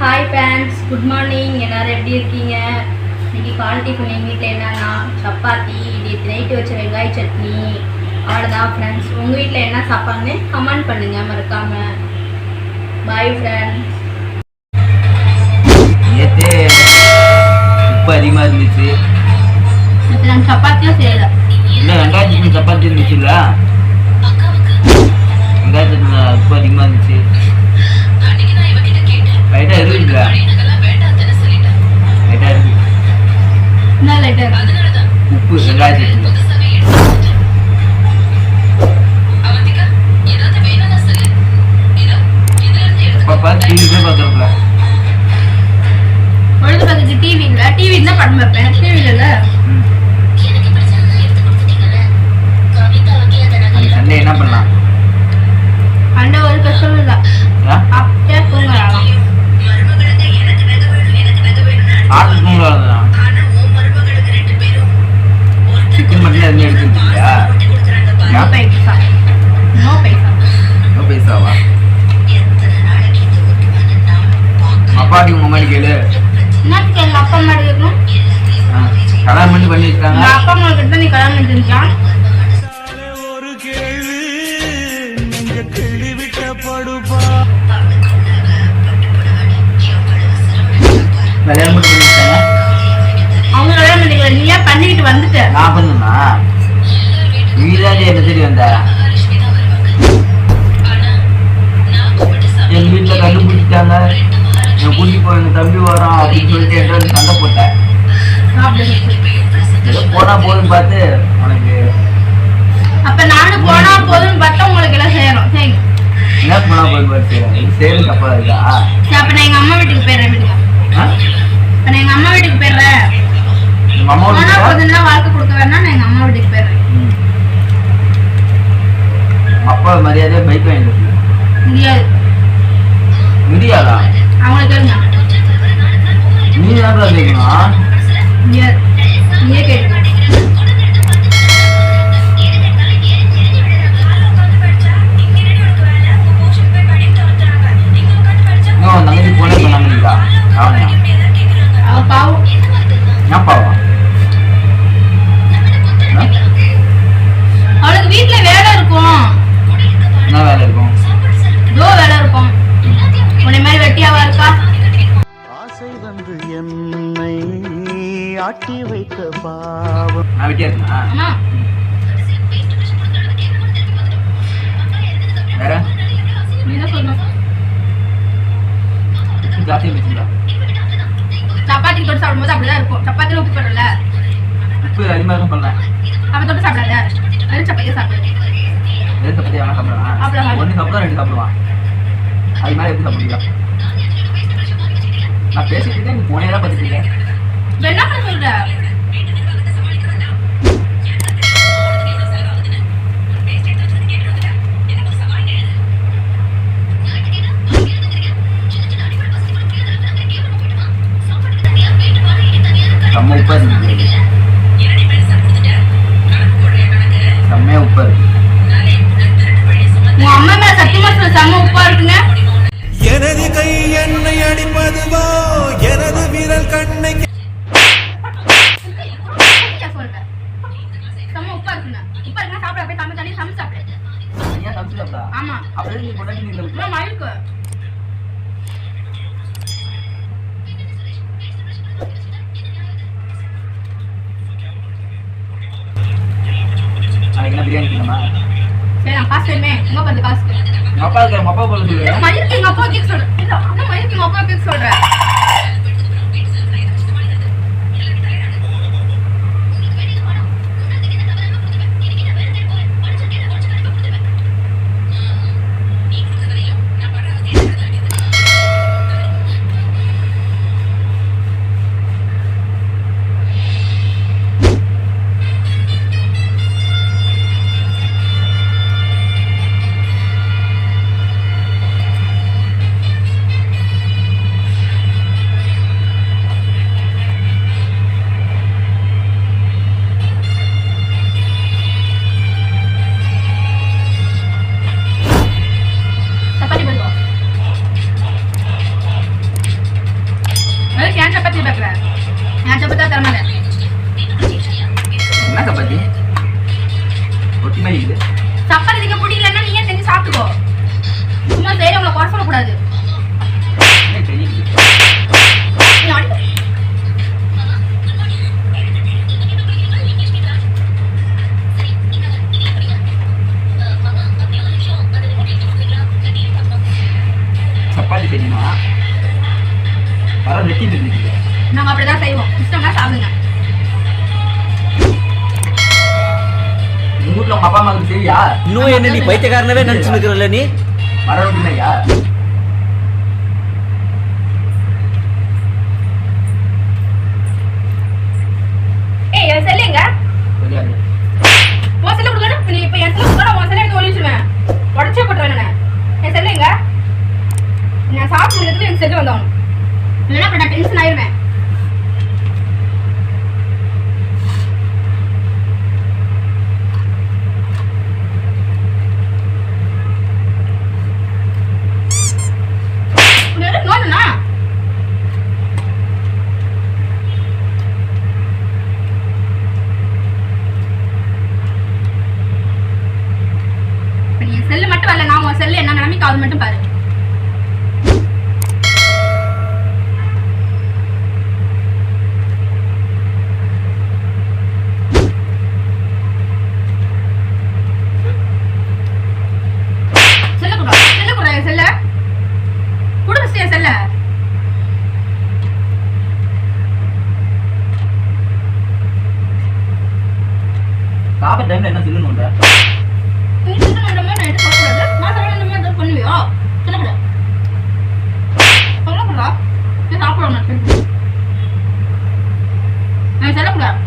Hi friends good morning எல்லாரும் எப்படி இருக்கீங்க? இன்னைக்கு கால் டிஃபன் எங்கள் வீட்டில் என்னன்னா சப்பாத்தி இது நைட்டு வச்ச வெங்காய சட்னி. அவ்வளோதான் ஃப்ரெண்ட்ஸ் உங்கள் வீட்டில் என்ன சாப்பாடுன்னு கமெண்ட் பண்ணுங்கள் மறக்காமல் பாய் ஃப்ரெண்ட்ஸ் நேற்று உப்பு அதிகமாக இருந்துச்சு. நான் சப்பாத்தியும் செய்யலை. இல்லை வெங்காய சப்பாத்தி இருந்துச்சுல்ல வெங்காய சட்னி உப்பு அதிகமாக இருந்துச்சு லைட்டாக இருக்குல்ல லைட்டாக இருக்கு என்ன லைட்டாக உப்பு வெங்காய சட்னி பாப்பா டிவி போய் பார்க்குறப்பல பொழுது பார்த்துட்டு டிவி இல்லை டிவி இருந்தால் படம் பார்ப்பேன் டிவி இல்லைல்ல அந்த சண்டே என்ன பண்ணலாம் அந்த ஒரு கஷ்டமும் இல்லை ஆ? அப்படியே தூங்கலாம் ஆட்டு தூங்கலாம் சிக்கன் மட்டும் எதுவுமே எடுத்துட்டு இல்லையா நோ பைசா நோ பைசா ரொம்ப பைசாவா உங்க மாதிரி கேளு. என்னத்துக்கு எங்கள் அப்பா அம்மா ஆ, கல்யாணம் பண்ணி பண்ணி அப்பா அம்மா கிட்ட தான் நீ கல்யாணம் பண்ணிருக்கியா ஒரு கேள்வி நெஞ்ச கிள்ளி விட்ட படுப்பா கல்யாணம் பண்ணி பண்ணி வச்சுட்டாங்க அவங்க கல்யாணம் பண்ணிக்கல நீ ஏன் பண்ணிக்கிட்டு வந்துட்ட. நான் பண்ணுனா தான் என்ன தேடி வந்த? எங்க வீட்டுல கண்டுபிடிச்சிட்டாங்க. என் கூட்டி போய் எங்க தம்பி வரோம் அப்படின்னு சொல்லிட்டு என்கிட்ட சண்டை போட்டேன் போனா போதும் பார்த்து உனக்கு அப்ப நானும் போனா போதும்னு பார்த்தா உங்களுக்கு எல்லாம் செய்யணும். என்ன போனா போய் பார்த்து? இது சேரு தப்பா இருக்கா? அப்ப நான் எங்க அம்மா வீட்டுக்கு போயிடுறேன்? அப்ப நான் எங்க அம்மா வீட்டுக்கு போயிடுறேன். போனா போதும்னா வாழ்க்கை கொடுக்க வேணா நான் எங்க அம்மா வீட்டுக்கு போயிடுறேன். அப்பா மரியாதையா பைக் வாங்கி முடியாது. முடியாதா? அவங்களுக்கு கேளுங்க நீ தான் கேட்கணும் முடியாது. பாவம். வேற? சப்பாத்தி தொட்டு சாப்பிடும்போது அப்படிதான் இருக்கும். சப்பாத்தில உப்பு போடல உப்பு அதிகமாக இருக்கும் பண்ணேன் அவ தொட்டு சாப்பிடாத. வெறும் சப்பாத்தியை சாப்பிடு. சப்பத்தி சாப்பிடலாம். சாப்பிடலாம். ஒன்று ரெண்டு சாப்பிடுவான் அது மேலே எப்படி சாப்பிடுவீங்க? நான் பேசிட்டு இருக்கேன். நீ போனே தான் பார்த்துட்டு இருக்கேன். என்ன பண்ண சொல்ற செம்ம உப்பா வேணுமே உங்க காசுக்கு உங்க அப்பா இருக்க அப்பா சொல்லு மயிருக்கு எங்க அப்பா கேட்க சொல்றேன் இல்ல அண்ணா மயிருக்கு எங்க அப்பா கேட்க சொல்றேன் இஷ்டம்னா சாப்பிடுங்க. உங்க வீட்டுல உங்க அப்பா அம்மாவுக்கு சரியா? இன்னும் என்ன நீ பைத்தியக்காரனவே நினைச்சு நிக்கிறல்ல நீ? வர இல்லையா ஏய் என் செல்லு எங்க? தெரியாது. உன் செல்லு கொடுக்கணும் நீ இப்ப என் செல்லு கொடுக்கணும் செல்லு எடுத்து ஒழிச்சுவேன் உடச்சே போட்டுருவேன் நான். என் செல்லு எங்க? நான் சாப்பிட்டு முடிஞ்சதுல என் செல்லு வந்தவன் இல்லைன்னா அப்ப நான் டென்ஷன் ஆயிருவேன் உன்னை எதுக்கு நோண்டுனா? இப்ப நீ என் செல்லு மட்டும் வரல நான் உன் செல்லு என்ன நிலைமைக்கு ஆகுது மட்டும் பாரு செல்ல குடுறா செல்ல குடுறா என் செல்ல குடு ஃபஸ்ட் என் செல்ல. சாப்பிட்ட டைம்ல என்ன சில்லுன்னு பண்ற சொல்லக்கூடா நீ சாப்பிட நான் சொல்லக்கூடாது